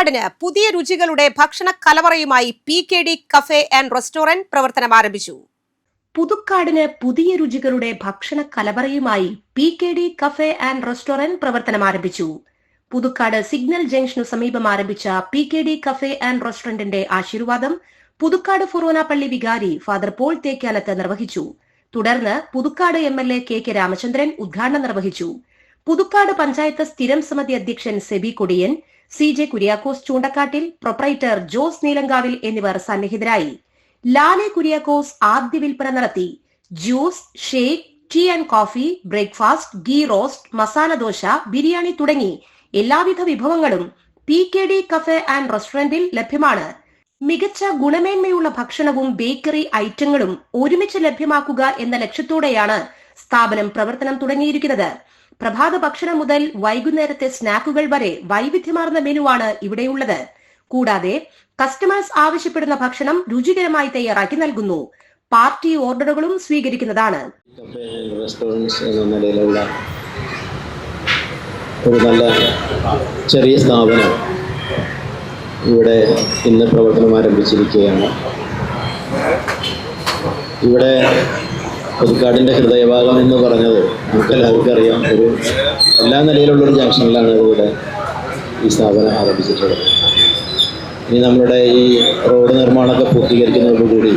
പുതുക്കാടിന് പുതിയ രുചികളുടെ ഭക്ഷണ കലവറയുമായി P K D cafe and restaurant പ്രവർത്തനം ആരംഭിച്ചു. പുതുക്കാടിന് പുതിയ രുചികളുടെ ഭക്ഷണ കലവറയുമായി P K D cafe and restaurant പ്രവർത്തനം ആരംഭിച്ചു. പുതുക്കാട് സിഗ്നൽ ജംഗ്ഷനു സമീപം ആരംഭിച്ച P K D cafe and റെസ്റ്റോറന്റിന്റെ ആശീർവാദം പുതുക്കാട് ഫൊറോന പള്ളി വികാരി ഫാദർ പോൾ തേക്കാലത്ത് നിർവഹിച്ചു. തുടർന്ന് Puthukkad M L A K K Ramachandran ഉദ്ഘാടനം നിർവഹിച്ചു. പുതുക്കാട് പഞ്ചായത്ത് സ്ഥിരം സമിതി അധ്യക്ഷൻ Seby Kodiyan C J Kuriakose Choondakkattil proprietor Jose Neelankavil എന്നിവർ സന്നിഹിതരായി. ലാലെ കുര്യാക്കോസ് ആദ്യ വിൽപ്പന നടത്തി. Juice shake tea and coffee breakfast ghee roast masala dosa biryani തുടങ്ങി എല്ലാവിധ വിഭവങ്ങളും P K D cafe and റെസ്റ്റോറന്റിൽ ലഭ്യമാണ്. മികച്ച ഗുണമേന്മയുള്ള ഭക്ഷണവും ബേക്കറി ഐറ്റങ്ങളും ഒരുമിച്ച് ലഭ്യമാക്കുക എന്ന ലക്ഷ്യത്തോടെയാണ് സ്ഥാപനം പ്രവർത്തനം തുടങ്ങിയിരിക്കുന്നത്. പ്രഭാത ഭക്ഷണം മുതൽ വൈകുന്നേരത്തെ സ്നാക്കുകൾ വരെ വൈവിധ്യമാർന്ന മെനുവാണ് ഇവിടെയുള്ളത്. കൂടാതെ കസ്റ്റമേഴ്സ് ആവശ്യപ്പെടുന്ന ഭക്ഷണം രുചികരമായി തയ്യാറാക്കി നൽകുന്നു. പാർട്ടി ഓർഡറുകളും സ്വീകരിക്കുന്നതാണ്. ഒരു നല്ല ചെറിയ സ്ഥാപനം ഇവിടെ ഇന്ന് പ്രവർത്തനം ആരംഭിച്ചിരിക്കുകയാണ്. ഇവിടെ പുതുക്കാടിന്റെ ഹൃദയഭാഗം എന്ന് പറഞ്ഞത് നമുക്കെല്ലാവർക്കും അറിയാം ഒരു എല്ലാ നിലയിലുള്ളൊരു ജംഗ്ഷനിലാണ് ഇവിടെ ഈ സ്ഥാപനം ആരംഭിച്ചിട്ടുള്ളത്. ഇനി നമ്മുടെ ഈ റോഡ് നിർമ്മാണമൊക്കെ പൂർത്തീകരിക്കുന്നതോടുകൂടി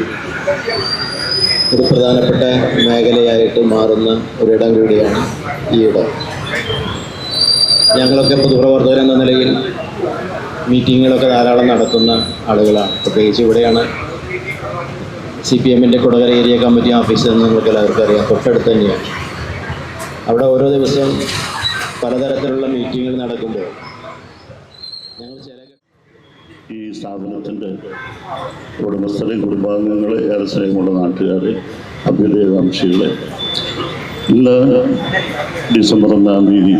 ഒരു പ്രധാനപ്പെട്ട മേഖലയായിട്ട് മാറുന്ന ഒരിടം കൂടിയാണ് ഈ ഇടം. ഞങ്ങളൊക്കെ പൊതുപ്രവർത്തകർ എന്ന നിലയിൽ മീറ്റിങ്ങുകളൊക്കെ ധാരാളം നടത്തുന്ന ആളുകളാണ്. പ്രത്യേകിച്ച് ഇവിടെയാണ് സി പി എമ്മിന്റെ കൊടകര ഏരിയ കമ്മിറ്റി ഓഫീസ് എന്ന് നിങ്ങൾക്ക് എല്ലാവർക്കും അറിയാം. തൊട്ടടുത്ത് തന്നെയാണ്. അവിടെ ഓരോ ദിവസവും പലതരത്തിലുള്ള മീറ്റിങ്ങുകൾ നടക്കുമ്പോൾ ഞങ്ങൾ ചില ഈ സ്ഥാപനത്തിന്റെ ഉടമസ്ഥരെ കുടുംബാംഗങ്ങളെ ഏറെ സ്നേഹമുള്ള നാട്ടുകാരെ അഭ്യുദയകാംക്ഷികളെ ഇന്ന് ഡിസംബർ ഒന്നാം തീയതി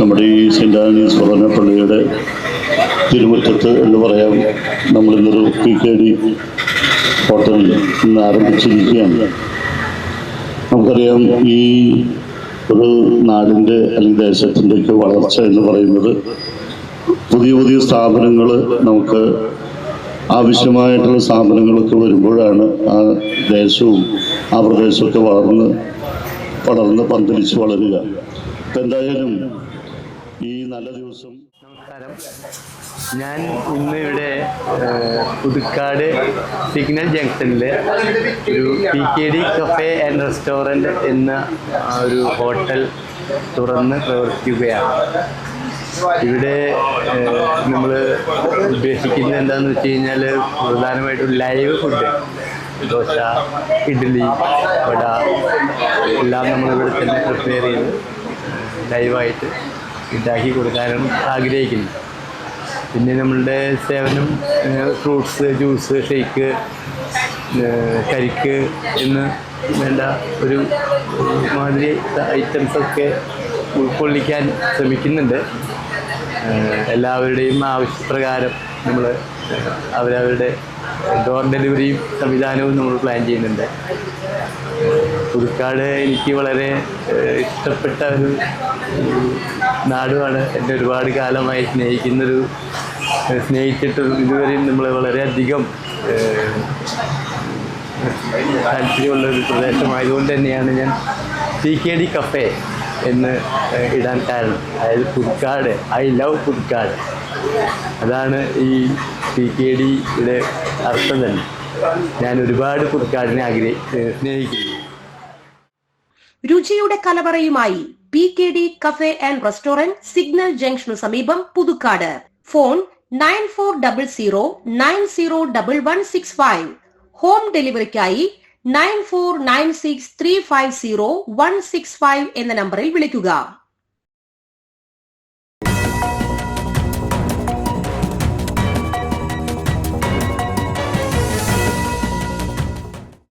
നമ്മുടെ ഈ സെന്റ് ആൻഡ്രീസ് പള്ളിയുടെ തിരുമുറ്റത്ത് എന്ന് പറയാം. നമ്മളിന്നൊരു പി കെ ഡി ഹോട്ടലിൽ ഇന്ന് ആരംഭിച്ചിരിക്കുകയാണ്. നമുക്കറിയാം ഈ ഒരു നാടിന്റെ അല്ലെങ്കിൽ ദേശത്തിന്റെയൊക്കെ വളർച്ച എന്ന് പറയുന്നത് പുതിയ പുതിയ സ്ഥാപനങ്ങൾ നമുക്ക് ആവശ്യമായിട്ടുള്ള സ്ഥാപനങ്ങളൊക്കെ വരുമ്പോഴാണ് ആ ദേശവും ആ പ്രദേശമൊക്കെ വളർന്ന് പടർന്ന് പന്തലിച്ച് വളരുക. എന്തായാലും ഈ നല്ല ദിവസം നമസ്കാരം. ഞാൻ ഇന്ന് ഇവിടെ പുതുക്കാട് സിഗ്നൽ ജംഗ്ഷനിൽ ഒരു P K D cafe and restaurant എന്ന ഒരു ഹോട്ടൽ തുറന്ന് പ്രവർത്തിക്കുകയാണ്. ഇവിടെ നമ്മൾ ഉദ്ദേശിക്കുന്നത് എന്താണെന്ന് വെച്ച് കഴിഞ്ഞാൽ പ്രധാനമായിട്ടും ലൈവ് ഫുഡ്. ദോശ ഇഡ്ഡലി വട എല്ലാം നമ്മളിവിടെ തന്നെ പ്രിപ്പയർ ചെയ്ത് ലൈവായിട്ട് ഉണ്ടാക്കി കൊടുക്കാനും ആഗ്രഹിക്കുന്നു. പിന്നെ നമ്മളുടെ സേവനം ഫ്രൂട്ട്സ് ജ്യൂസ് ഷേക്ക് കരിക്ക് എന്ന് വേണ്ട ഒരു മാതിരി ഐറ്റംസൊക്കെ ഉൾക്കൊള്ളിക്കാൻ ശ്രമിക്കുന്നുണ്ട്. എല്ലാവരുടെയും ആവശ്യപ്രകാരം നമ്മൾ അവരവരുടെ ഡോർ ഡെലിവറി സംവിധാനവും നമ്മൾ പ്ലാൻ ചെയ്യുന്നുണ്ട്. പുതുക്കാട് എനിക്ക് വളരെ ഇഷ്ടപ്പെട്ട ഒരു നാടുമാണ്. എന്നെ ഒരുപാട് കാലമായി സ്നേഹിക്കുന്നൊരു സ്നേഹിച്ചിട്ട് ഇതുവരെയും നമ്മൾ വളരെയധികം താല്പര്യമുള്ള ഒരു പ്രദേശമായതുകൊണ്ട് തന്നെയാണ് ഞാൻ സി കെ ഡി കഫേ എന്ന് ഇടാൻ കാരണം. അതായത് പുതുക്കാട്. I love Puthukkad. അതാണ് ഈ പി കെ ഡിയുടെ അർത്ഥം തന്നെ. ഞാൻ ഒരുപാട് പുതുക്കാടിനെ ആഗ്രഹി സ്നേഹിക്കുന്നു. രുചിയുടെ കലവറയുമായി P K D cafe and restaurant signal ജംഗ്ഷനു സമീപം Puthukkad. Phone nine four double zero nine zero double one six five home ഡെലിവറിക്കായി nine four nine six three five zero one six five എന്ന നമ്പറിൽ വിളിക്കുക.